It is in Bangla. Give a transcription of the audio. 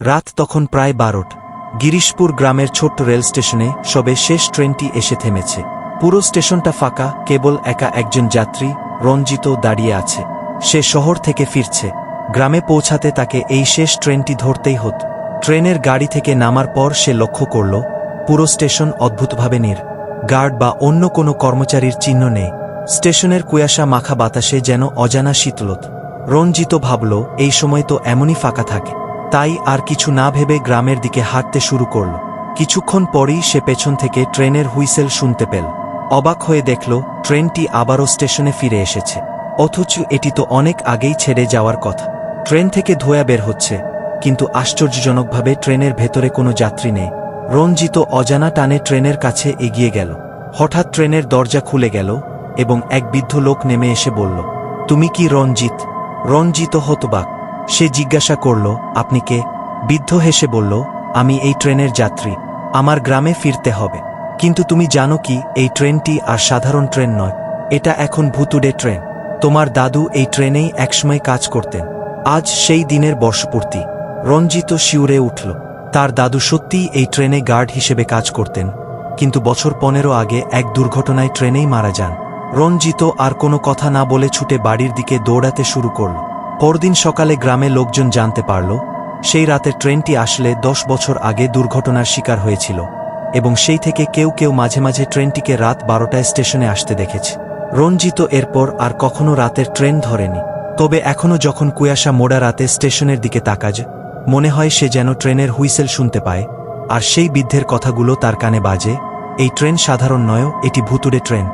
রাত তখন প্রায় বারোট। গিরিশপুর গ্রামের ছোট্ট রেল স্টেশনে সবে শেষ ট্রেনটি এসে থেমেছে। পুরো স্টেশনটা ফাঁকা, কেবল একা একজন যাত্রী রঞ্জিত দাঁড়িয়ে আছে। সে শহর থেকে ফিরছে। গ্রামে পৌঁছাতে তাকে এই শেষ ট্রেনটি ধরতেই হত। ট্রেনের গাড়ি থেকে নামার পর সে লক্ষ্য করল, পুরো স্টেশন অদ্ভুতভাবে নির। গার্ড বা অন্য কোনো কর্মচারীর চিহ্ন নেই। স্টেশনের কুয়াশা মাখা বাতাসে যেন অজানা শীতলত রঞ্জিত ভাবল, এই সময় তো এমনই ফাঁকা থাকে। তাই আর কিছু না ভেবে গ্রামের দিকে হাঁটতে শুরু করল। কিছুক্ষণ পরেই সে পেছন থেকে ট্রেনের হুইসেল শুনতে পেল। অবাক হয়ে দেখল, ট্রেনটি আবারও স্টেশনে ফিরে এসেছে। অথচ এটি তো অনেক আগেই ছেড়ে যাওয়ার কথা। ট্রেন থেকে ধোয়া বের হচ্ছে, কিন্তু আশ্চর্যজনকভাবে ট্রেনের ভেতরে কোনো যাত্রী নেই। রঞ্জিত অজানা টানে ট্রেনের কাছে এগিয়ে গেল। হঠাৎ ট্রেনের দরজা খুলে গেল এবং এক বৃদ্ধ লোক নেমে এসে বলল, তুমি কি রঞ্জিত? রঞ্জিত হতবাক। সে জিজ্ঞাসা করল, আপনি কে? বৃদ্ধ হেসে বলল, আমি এই ট্রেনের যাত্রী। আমার গ্রামে ফিরতে হবে। কিন্তু তুমি জানো কি, এই ট্রেনটি আর সাধারণ ট্রেন নয়। এটা এখন ভুতুড়ে ট্রেন। তোমার দাদু এই ট্রেনেই একসময় কাজ করতেন। আজ সেই দিনের বর্ষপূর্তি। রঞ্জিত শিউরে উঠল। তার দাদু সত্যিই এই ট্রেনে গার্ড হিসেবে কাজ করতেন। কিন্তু বছর পনেরো আগে এক দুর্ঘটনায় ট্রেনেই মারা যান। রঞ্জিত আর কোনো কথা না বলে ছুটে বাড়ির দিকে দৌড়াতে শুরু করল। পরদিন সকালে গ্রামে লোকজন জানতে পারল, সেই রাতে ট্রেনটি আসলে দশ বছর আগে দুর্ঘটনার শিকার হয়েছিল, এবং সেই থেকে কেউ কেউ মাঝে মাঝে ট্রেনটিকে রাত বারোটায় স্টেশনে আসতে দেখেছে। রঞ্জিত এরপর আর কখনো রাতের ট্রেন ধরেনি, তবে এখনও যখন কুয়াশা মোড়া রাতে স্টেশনের দিকে তাকাজ, মনে হয় সে যেন ট্রেনের হুইসেল শুনতে পায়, আর সেই বৃদ্ধের কথাগুলো তার কানে বাজে, এই ট্রেন সাধারণ নয়, এটি ভুতুড়ে ট্রেন।